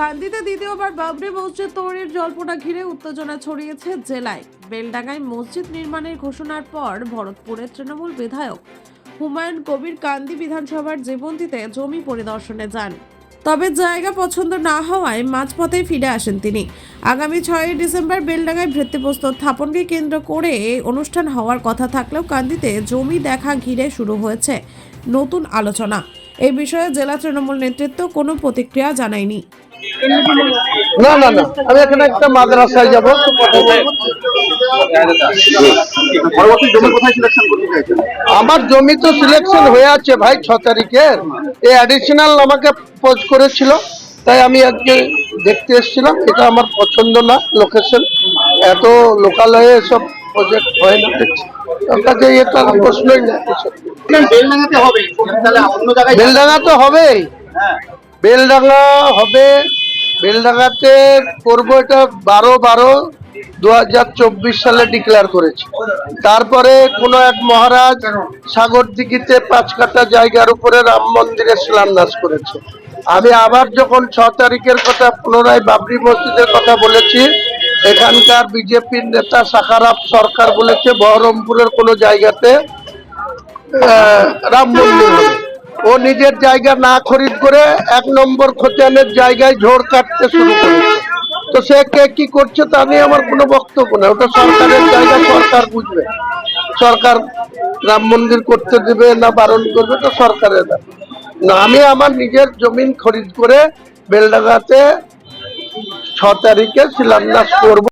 কান্দিতে দ্বিতীয়বার বাবরি মসজিদ তৈরির জল্পনা ঘিরে উত্তেজনা ছড়িয়েছে জেলায়। বেলডাঙ্গায় মসজিদ নির্মাণের ঘোষণার পর ভরতপুরের তৃণমূল বিধায়ক হুমায়ুন কবির কান্দি বিধানসভার জীবন্তীতে জমি পরিদর্শনে যান। তবে জায়গা পছন্দ না হওয়ায় মাঝপথে ফিরে আসেন তিনি। আগামী ছয়ই ডিসেম্বর বেলডাঙ্গায় ভিত্তিপ্রস্তর স্থাপনকে কেন্দ্র করে অনুষ্ঠান হওয়ার কথা থাকলেও কান্দিতে জমি দেখা ঘিরে শুরু হয়েছে নতুন আলোচনা। এই বিষয়ে জেলা তৃণমূল নেতৃত্ব কোনো প্রতিক্রিয়া জানায়নি। না না না আমি এখানে একটা মাদ্রাসায় যাব পরবর্তী জমি কোথায় সিলেকশন করতে চাইছেন? আমার জমি তো সিলেকশন হয়ে আছে ভাই ছ তারিখের। এই অ্যাডিশনাল আমাকে পোজ করেছিল তাই আমি আজকে দেখতে এসেছিলাম এটা আমার পছন্দ না লোকেশন এত লোকালয়ে এসব প্রজেক্ট হয় না কাছে এটা প্রশ্নই না এসব। বেলডাঙ্গাতে হবে তাহলে অন্য জায়গায় বেলডাঙ্গা তো হবেই। হ্যাঁ। বেলডাঙ্গা হবে। বেলডাঙ্গাতে করব এটা বারো বারো দু সালে ডিক্লেয়ার করেছে। তারপরে কোনো এক মহারাজ সাগর দিঘিতে পাঁচ কাটা জায়গার উপরে রাম মন্দিরে শিলান্যাস করেছে। আমি আবার যখন ছ তারিখের কথা পুনরায় বাবরি মসজিদের কথা বলেছি, এখানকার বিজেপির নেতা সাকারাপ সরকার বলেছে, বহরমপুরের কোনো জায়গাতে রাম মন্দির ও নিজের জায়গা না খরিদ করে এক নম্বর খোঁচানের জায়গায় ঝোড় কাটতে শুরু করেছে তো সে কে কি করছে তা নিয়ে আমার কোনো বক্তব্য নেই। ওটা সরকারের জায়গা, সরকার বুঝবে। সরকার রাম মন্দির করতে দেবে না বারণ করবে তো সরকারের। না, আমি আমার নিজের জমিন খরিদ করে বেলডাঙ্গাতে ছ তারিখে শিলান্যাস করব।